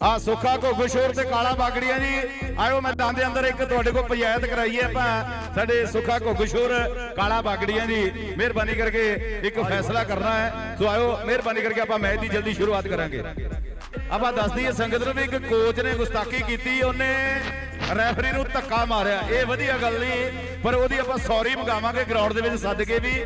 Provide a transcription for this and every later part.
ਆ ਸੁੱਖਾ ਘੋਗਸ਼ੋਰ ਤੇ ਕਾਲਾ ਬਾਗੜੀਆਂ ਜੀ। ਆਇਓ ਮੈਦਾਨ ਦੇ ਅੰਦਰ ਇੱਕ ਤੁਹਾਡੇ ਕੋਲ ਪੰਚਾਇਤ ਕਰਾਈਏ ਆਪਾਂ। ਸਾਡੇ ਸੁੱਖਾ ਘੋਗਸ਼ੋਰ ਕਾਲਾ ਬਾਗੜੀਆਂ ਜੀ। ਮਿਹਰਬਾਨੀ ਕਰਕੇ ਇੱਕ ਫੈਸਲਾ ਕਰਨਾ ਹੈ। ਸੋ ਆਇਓ ਮਿਹਰਬਾਨੀ ਕਰਕੇ ਆਪਾਂ ਮੈਚ ਦੀ ਜਲਦੀ ਸ਼ੁਰੂਆਤ ਕਰਾਂਗੇ। ਆਪਾਂ ਦੱਸ ਦਈਏ ਸੰਗਤ ਨੂੰ ਵੀ ਇੱਕ ਕੋਚ ਨੇ ਗੁਸਤਾਖੀ ਕੀਤੀ ਉਹਨੇ। ਰੈਫਰੀ ਨੂੰ ਧੱਕਾ ਮਾਰਿਆ। ਇਹ ਵਧੀਆ ਗੱਲ ਨਹੀਂ, ਪਰ ਉਹਦੀ ਆਪਾਂ ਸੌਰੀ ਮੰਗਾਵਾਂਗੇ ਗਰਾਊਂਡ ਦੇ ਵਿੱਚ ਸੱਦ ਕੇ ਵੀ।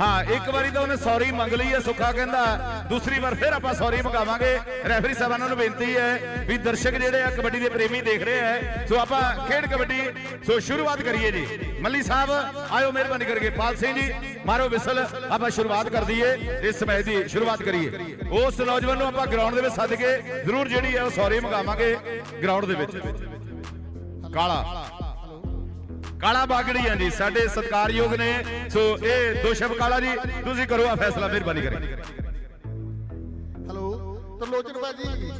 ਹਾਂ, ਇੱਕ ਵਾਰੀ ਤਾਂ ਉਹਨੇ ਸੌਰੀ ਮੰਗ ਲਈ ਹੈ, ਸੁੱਖਾ ਕਹਿੰਦਾ। ਦੂਸਰੀ ਵਾਰ ਫਿਰ ਆਪਾਂ ਸੌਰੀ ਮੰਗਾਵਾਂਗੇ। ਰੈਫਰੀ ਸਾਹਿਬਾਨਾਂ ਨੂੰ ਬੇਨਤੀ ਹੈ ਵੀ ਦਰਸ਼ਕ ਜਿਹੜੇ ਆ ਕਬੱਡੀ ਦੇ ਪ੍ਰੇਮੀ ਦੇਖ ਰਹੇ ਆ, ਸੋ ਆਪਾਂ ਖੇਡ ਕਬੱਡੀ, ਸੋ ਸ਼ੁਰੂਆਤ ਕਰੀਏ ਜੀ। ਮੱਲੀ ਸਾਹਿਬ, ਆਇਓ ਮਿਹਰਬਾਨੀ ਕਰਕੇ। ਪਾਲ ਸਿੰਘ ਜੀ, ਮਾਰੋ ਵਿਸਲ। ਆਪਾਂ ਸ਼ੁਰੂਆਤ ਕਰ ਦਈਏ। ਇਸ ਮੈਚ ਦੀ ਸ਼ੁਰੂਆਤ ਕਰੀਏ। ਉਸ ਨੌਜਵਾਨ ਨੂੰ ਆਪਾਂ ਗਰਾਊਂਡ ਦੇ ਵਿੱਚ ਸੱਦ ਕੇ ਜ਼ਰੂਰ ਜਿਹੜੀ ਹੈ ਉਹ ਸੌਰੀ ਮੰਗਾਵਾਂਗੇ ਗਰਾਊਂਡ ਦੇ ਵਿੱਚ। ਕਾਲਾ। ਕਾਲਾ ਬਾਗੜੀਆਂ ਜੀ, ਸਾਡੇ ਸਤਿਕਾਰਯੋਗ ਨੇ। ਸੋ ਇਹ ਦੋਸ਼ਬ ਕਾਲਾ ਜੀ, ਤੁਸੀਂ ਕਰੋ ਆ ਫੈਸਲਾ, ਮਿਹਰਬਾਨੀ ਕਰਕੇ ਹੈਲੋ ਤਰਲੋਚਨ ਬਾਜੀ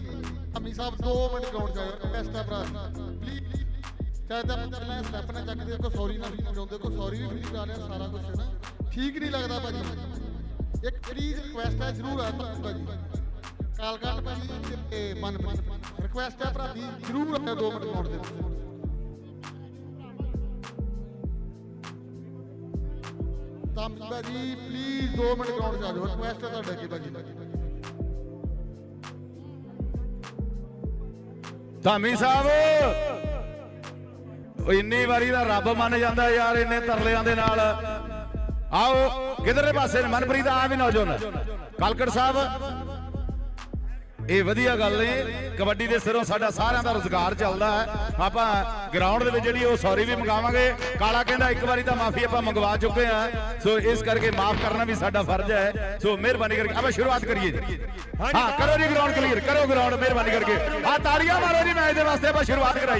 ਅਮੀ ਸਾਹਿਬ 2 ਮਿੰਟ ਗਰਾਊਂਡ ਜਾਇਓ ਬੈਸਟ ਭਰਾ। ਪਲੀਜ਼ ਚਾਹੇ ਤਾਂ ਪਹਿਲਾਂ ਸਟੈਪ ਨਾ ਚੱਕਦੇ ਕੋ ਸੌਰੀ ਨਾ ਵੀ ਕੋ ਸੌਰੀ ਵੀ ਫੀਲ ਕਰ ਰਿਹਾ, ਸਾਰਾ ਕੁਝ ਹੈ ਨਾ। ਠੀਕ ਨਹੀਂ ਲੱਗਦਾ ਭਾਜੀ। ਇੱਕ ਪਲੀਜ਼ ਰਿਕੁਐਸਟ ਹੈ ਜ਼ਰੂਰ ਆ ਭਾਜੀ। ਕਾਲਕਾਟ ਭਾਜੀ ਤੇ ਮਨਪ੍ਰੀਤ। ਰਿਕੁਐਸਟ ਹੈ ਭਰਾ ਜੀ ਜ਼ਰੂਰ 2 ਮਿੰਟ ਗਰਾਊਂਡ ਦੇ ਵਿੱਚ ਤਾਂ ਭਾਜੀ ਪਲੀਜ਼ 2 ਮਿੰਟ ਗਰਾਊਂਡ ਜਾ ਜਾਓ ਰਿਕੁਐਸਟ ਹੈ ਤੁਹਾਡੇ ਅੱਗੇ ਭਾਜੀ? ਧਾਮੀ ਸਾਹਿਬ! ਉਹ ਇੰਨੀ ਵਾਰੀ ਦਾ ਰੱਬ ਮੰਨ ਜਾਂਦਾ ਯਾਰ, ਇੰਨੇ ਤਰਲਿਆਂ ਦੇ ਨਾਲ। ਆਓ ਕਿਧਰੇ ਪਾਸੇ ਮਨਪ੍ਰੀਤ ਆ ਵੀ ਨੌਜਵਾਨ। ਕਲਕੜ ਸਾਹਿਬ ਇਹ ਵਧੀਆ ਗੱਲ ਨੇ ਕਬੱਡੀ ਦੇ ਸਿਰੋਂ ਸਾਡਾ ਸਾਰਿਆਂ ਦਾ ਰੋਜ਼ਗਾਰ ਚੱਲਦਾ ਹੈ। ਆਪਾਂ ਗਰਾਊਂਡ ਦੇ ਵਿੱਚ ਜਿਹੜੀ ਉਹ ਸੌਰੀ ਵੀ ਮੰਗਾਵਾਂਗੇ ਕਾਲਾ ਕਹਿੰਦਾ ਇੱਕ ਵਾਰੀ ਤਾਂ ਮਾਫੀ ਆਪਾਂ ਮੰਗਵਾ ਚੁੱਕੇ ਆ ਸੋ ਇਸ ਕਰਕੇ ਮਾਫ ਕਰਨਾ ਵੀ ਸਾਡਾ ਫਰਜ਼ ਹੈ। ਸੋ ਮਿਹਰਬਾਨੀ ਕਰਕੇ ਆਪਾਂ ਸ਼ੁਰੂਆਤ ਕਰੀਏ ਜੀ। ਹਾਂ ਕਰੋ ਜੀ ਗਰਾਊਂਡ ਕਲੀਅਰ ਕਰੋ ਗਰਾਊਂਡ ਮਿਹਰਬਾਨੀ ਕਰਕੇ। ਆ ਤਾੜੀਆਂ ਮਾਰੋ ਜੀ ਮੈਚ ਦੇ ਵਾਸਤੇ ਆਪਾਂ ਸ਼ੁਰੂਆਤ ਕਰਾਈ